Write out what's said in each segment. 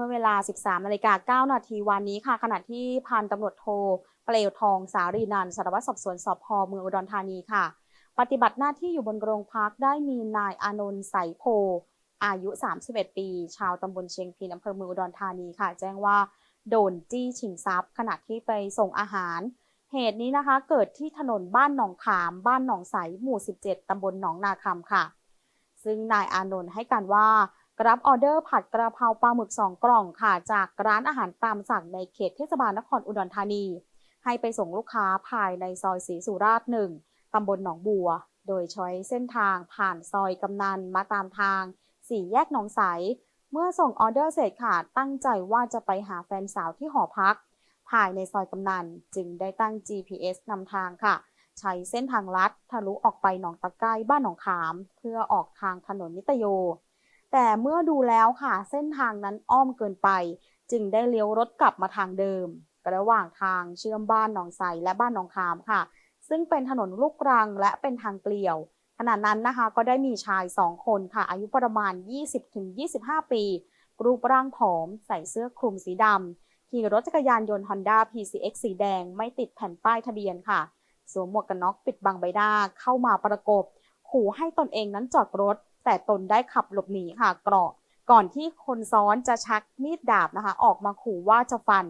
มื่อเวลา 13นาฬิกา9นาทีวันนี้ค่ะ ขณะที่พันตำรวจโท เปลวทองสารีนันสารวัตรสอบสวนสพเมืองอุดรธานีค่ะ ปฏิบัติหน้าที่อยู่บนโรงพักได้มีนายอานนท์ใสโพ อายุ 31 ปี ชาวตำบลเชียงพินอำเภอเมืองอุดรธานีค่ะ แจ้งว่าโดนจี้ชิงทรัพย์ ขณะที่ไปส่งอาหาร เหตุนี้นะคะ เกิดที่ถนนบ้านหนองขาม บ้านหนองใสหมู่ 17ตำบลหนองนาคำค่ะ ซึ่งนายอานนท์ให้การว่า รับออเดอร์ผัดกระเพราปลาหมึก 2 กล่องค่ะ จากร้านอาหารตามสั่งในเขตเทศบาลนครอุดรธานี ให้ไปส่งลูกค้าภายในซอยศรีสุราษฎร์หนึ่งตำบลหนองบัว โดยใช้เส้นทางผ่านซอยกำนันมาตามทางสี่แยกหนองใส เมื่อส่งออเดอร์เสร็จค่ะ ตั้งใจว่าจะไปหาแฟนสาวที่หอพัก ภายในซอยกำนันจึงได้ตั้ง GPS นำทางค่ะ ใช้เส้นทางลัดทะลุออกไปหนองตะไคร้บ้านหนองขาม เพื่อออกทางถนนนิตโย แต่เมื่อดูแล้วค่ะเส้นทางนั้นอ้อมเกินไป จึงได้เลี้ยวรถกลับมาทางเดิม ระหว่างทางเชื่อมบ้านหนองไสและบ้านหนองขามค่ะ ซึ่งเป็นถนนลูกรังและเป็นทางเปลี่ยวขณะนั้นนะคะก็ได้มีชาย 2 คนค่ะ อายุประมาณ 20-25 ปี รูปร่างผอม ใส่เสื้อคลุมสีดำขี่รถจักรยานยนต์ Honda PCX สีแดง ไม่ติดแผ่นป้ายทะเบียนค่ะ สวมหมวกกันน็อกปิดบังใบหน้าเข้ามาประกบ ขู่ให้ตนเองนั้นจอดรถ แต่ตนได้ขับหลบหนีค่ะเกราะก่อนที่คนซ้อนจะชักมีดดาบนะคะ ออกมาขู่ว่าจะฟัน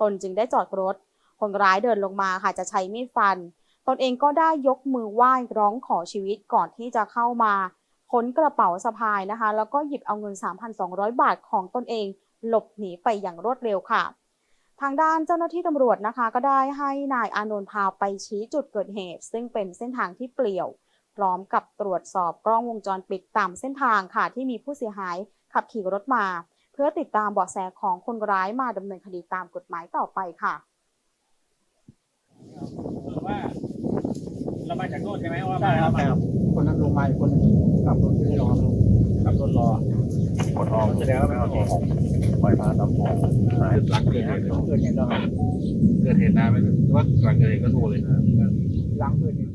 ตนจึงได้จอดรถ คนร้ายเดินลงมาค่ะจะใช้มีดฟัน ตนเองก็ได้ยกมือไหว้ร้องขอชีวิตก่อนที่จะเข้ามาค้นกระเป๋าสะพายนะคะ แล้วก็หยิบเอาเงิน 3,200 บาทของตนเอง หลบหนีไปอย่างรวดเร็วค่ะ ทางด้านเจ้าหน้าที่ตำรวจนะคะ ก็ได้ให้นายอานนท์พาไปชี้จุดเกิดเหตุ ซึ่งเป็นเส้นทางที่เปลี่ยว ร้อมกับตรวจสอบกล้องวงจรปิดตามเส้นทางค่ะ ที่มีผู้เสียหายขับขี่รถมา เพื่อติดตามเบาะแสของคนร้ายมาดำเนินคดีตามกฎหมายต่อไปค่ะว่าเรามาจากโน่นใช่ไหมว่าใช่ครับมาแต่คนนั้นลงมาอีกคนนึงขับรถไปรอลงขับรถรอกดออกแสดงว่าเป็นออกปล่อยมาตามมองหายหลังเกิดเหตุเกิดเหตุแล้วครับเกิดเหตุนานไหมหรือว่าหลังเกิดเหตุก็โทรเลยหลังเกิดเหตุ